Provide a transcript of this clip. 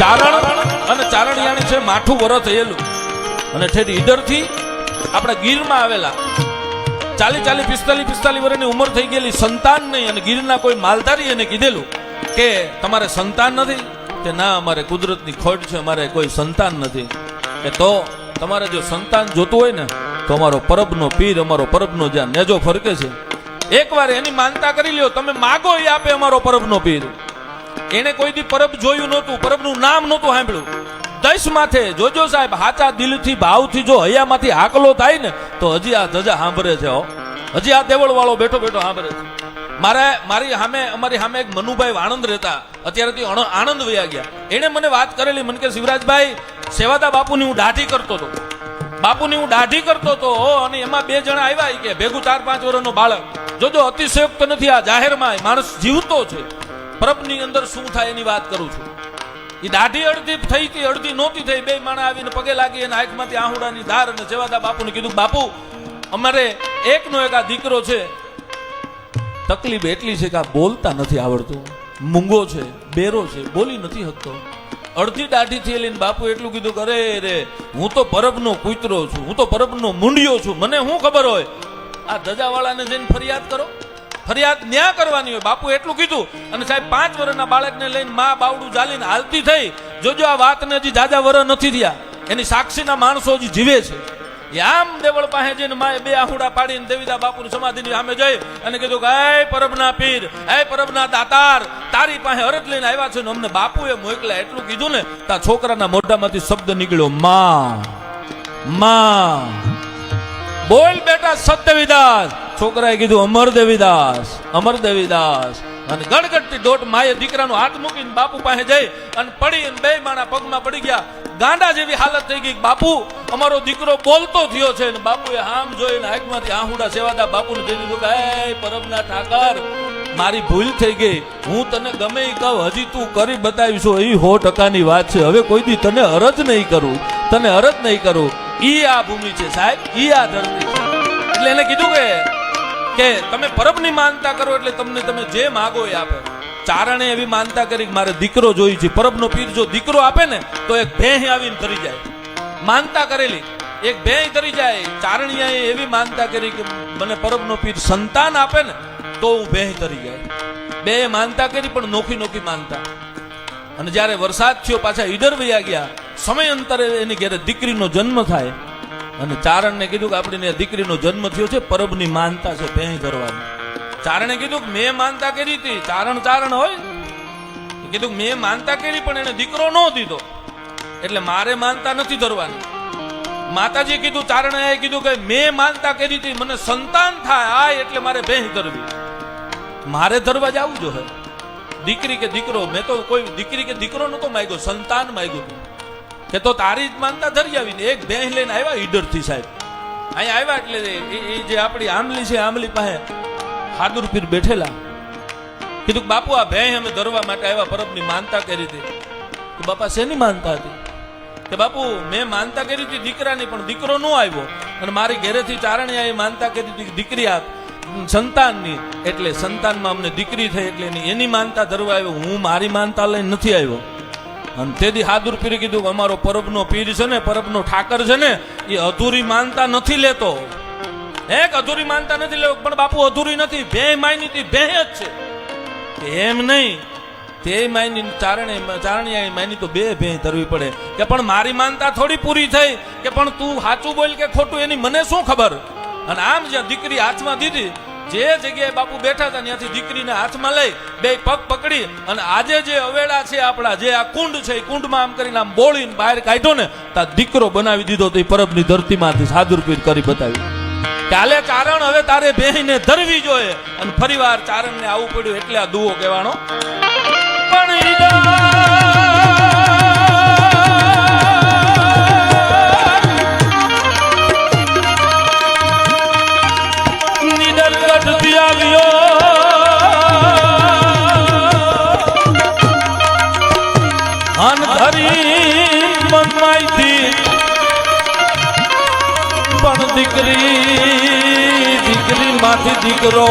ચારણ અને ચારણિયાણી છે, માઠું વર થયેલું. અને ઠેઠ ઈડરથી આપણે ગીરમાં આવેલા ચાલી ચાલી પિસ્તાલીસ પિસ્તાલીસ વર્ષની ઉંમર થઈ ગયેલી સંતાન નહીં અને ગીરના કોઈ માલધારી એને કીધેલું કે તમારે સંતાન નથી, કે ના, અમારે કુદરતની ખોટ છે, અમારે કોઈ સંતાન નથી. કે તો તમારે જો સંતાન જોતું હોય ને, તો અમારો પરબનો પીર, અમારો પરબનો જ્યાં નેજો ફરકે છે. એકવાર એની માનતા કરી લ્યો, તમે માગો એ આપે અમારો પરબનો પીર. એને કોઈ દી પરબ જોયું નહોતું, પરબનું નામ નહોતું સાંભળ્યું. દશ માથે, જોજો સાહેબ, હાચા દિલથી, ભાવથી જો હૈયામાંથી હાકલો થાય ને, તો હજી આ ધજા સાંભળે છે હજી આ દેવળ વાળો બેઠો બેઠો સાંભળે છે. મારે, મારી સામે, અમારી સામે એક મનુભાઈ આણંદ રહેતા, અત્યારેથી આણંદ વયા ગયા. એણે મને વાત કરેલી, મને કે, શિવરાજભાઈ, સેવાદા બાપુની હું દાઢી કરતો હતો. બાપુની હું દાઢી કરતો હતો અને એમાં બે જણા આવ્યા કે, ભેગું ચાર પાંચ વર્ષનો બાળક. જોજો, અતિશયોક્ત નથી આ જાહેરમાં માણસ જીવતો છે. પરબની અંદર શું થાય એની વાત કરું છું. એ દાઢી અડધી થઈ હતી અડધી નહોતી થઈ, બે માણા આવીને પગે લાગી અને આંખમાંથી આહુડાની ધાર અને સેવાદા બાપુને કીધું, બાપુ, અમારે એકનો એક આ દીકરો છે. તકલીફ એટલી છે કે આ બોલતા નથી આવડતું. મૂંગો છે, બેરો છે, બોલી નથી શકતો. અડધી દાઢી લઈને બાપુ એટલું કીધું કે, અરે રે, હું તો પરબનો કૂતરો છું, હું તો પરબનો મુંડિયો છું. મને શું ખબર હોય? આ ધજાવાળાને જઈને ફરિયાદ કરો. ફરિયાદ ન્યા કરવાની હોય. બાપુ એટલું કીધું. અને સાહેબ, પાંચ વર્ષના બાળકને લઈને મા બાવડું ચાલીને હાલતી થઈ. જોજો આ વાતને હજી જાજા વર નથી થયા એની સાક્ષીના માણસો હજી જીવે છે. આમ દેવળ પાસે જઈને માએ બે આહુડા પાડીને દેવીદા બાપુની સમાધિની સામે જઈ અને કીધું કે એ પરબના પીર એ પરબના દાતાર, તારી પાસે અરજ લઈને આવ્યા છે. અમને બાપુએ મોકલ્યા. એટલું કીધું ને, તા છોકરાના મોઢામાંથી શબ્દ નીકળ્યો, માં માં. બોલ બેટા સત્યવિદાસ. છોકરાએ કીધું અમર દેવીદાસ અમર દેવીદાસ અને ગડગડતી દોટ માએ દીકરાનો હાથ મૂકીને બાપુ પાસે જઈ અને પડી અને બે માણા પગમાં પડી ગયા. ગાંડા જેવી હાલત થઈ ગઈ બાપુ, અમારો દીકરો બોલતો થયો છે ને બાપુએ આમ જોઈને આંખમાંથી આહુડા સેવાતા બાપુને જઈ દીધું કે "એ પરમના ઠાકર, મારી ભૂલ થઈ ગઈ. હું તને ગમે એ કહું, હજી તું કરી બતાવીશું. એ હો ટકાની વાત છે. હવે કોઈ દી તને અરજ નહીં કરું. તને અરજ નહીં કરું. ઈ આ ભૂમિ છે સાહેબ, ઈ આ ધરતી છે. એટલે એને કીધું કે કે તમે પરબની માનતા કરો એટલે તમને તમે જે માગો એ આપે. ચારણે એવી માનતા કરી મારે દીકરો જોઈ છે. પરબનો પીર જો દીકરો આપે ને, તો એક ભેહ આવીને ધરી જાય. માનતા કરેલી. એક ભેહ ધરી જાય. ચારણીયાએ એવી માનતા કરી કે મને પરબનો પીર સંતાન આપે ને, તો હું ભેહ ધરી જાય. બે માનતા કરી પણ નોખી નોખી માનતા. અને જ્યારે વરસાદ થયો, પાછા ઈડર વૈયા ગયા. સમય અંતરે એની ઘેરે દીકરીનો જન્મ થાય. અને ચારણને કીધું કે આપણી દીકરીનો જન્મ થયો છે, પરબની માનતા છે ભેં કરવાની. ચારણે કીધું કે મેં માનતા કરી હતી, ચારણ ચારણ હોય. કીધું કે મેં માનતા કરી પણ એને દીકરો ન દીધો. એટલે મારે માનતા નથી ધરવાની. માતાજી કીધું ચારણે કીધું કે મેં માનતા કરી હતી, મને સંતાન થાય આ એટલે મારે ભેં ધરવી. મારે ધરવા જો હે દીકરી કે દીકરો, મેં તો કોઈ દીકરી કે દીકરો નતો માગ્યો, સંતાન માગ્યું કે તો તારી જ માનતા ધરી આવીને એક ભેંસ લઈને આવ્યા ઈડરથી સાહેબ. અહીંયા આવ્યા એટલે એ જે આપણી આંબલી છે, આંબલી પાસે હાદુર પીર બેઠેલા. કીધું કે બાપુ, આ ભેંસ અમે ધરવા માટે આવ્યા, પરબની માનતા કરી હતી. કે બાપા શેની માનતા હતી? કે બાપુ, મેં માનતા કરી હતી દીકરાની, પણ દીકરો ન આવ્યો. અને મારી ઘેરેથી ચારણિયાએ માનતા કરી હતી દીકરી આપ સંતાનની. એટલે સંતાનમાં અમને દીકરી થઈ, એટલે એની માનતા ધરવા આવ્યો. હું મારી માનતા લઈને નથી આવ્યો. અને તેથી હાદુર પીરે કીધું કે અમારો પરબનો પીર છે ને, પરબનો ઠાકર છે ને, એ અધૂરી માનતા નથી લેતો. એક અધૂરી માનતા નથી લેતો, પણ બાપુ અધૂરી નથી, બે માયની તી બે જ છે. એમ નહીં, તે માયની ચારણે ચારણિયા માયની તો બે ભે ધરવી પડે. કે પણ મારી માનતા થોડી પૂરી થઈ, કે પણ તું સાચું બોલ કે ખોટું, એની મને શું ખબર? અને આમ જ્યાં દીકરી હાથમાં દીધી જે જગ્યાએ બાપુ બેઠા હતા ત્યાંથી દીકરીને હાથમાં લઈ બે પગ પકડી અને આજે જે અવેડા છે આપણા, જે આ કુંડ છે, એ કુંડમાં આમ કરીને આમ બોળીને બહાર કાઢ્યો ને, તા દીકરો બનાવી દીધો તો એ પરબની ધરતીમાંથી સાદુરપીર કરી બતાવી કાલે ચારણ હવે તારે બેહીને ધરવી જોઈએ અને ફરીવાર ચારણને આવું પડ્યું એટલે આ દુઓ કહેવાનો. પણ ધરી મનમાઈથી. પણ દીકરી દીકરી માંથી દીકરો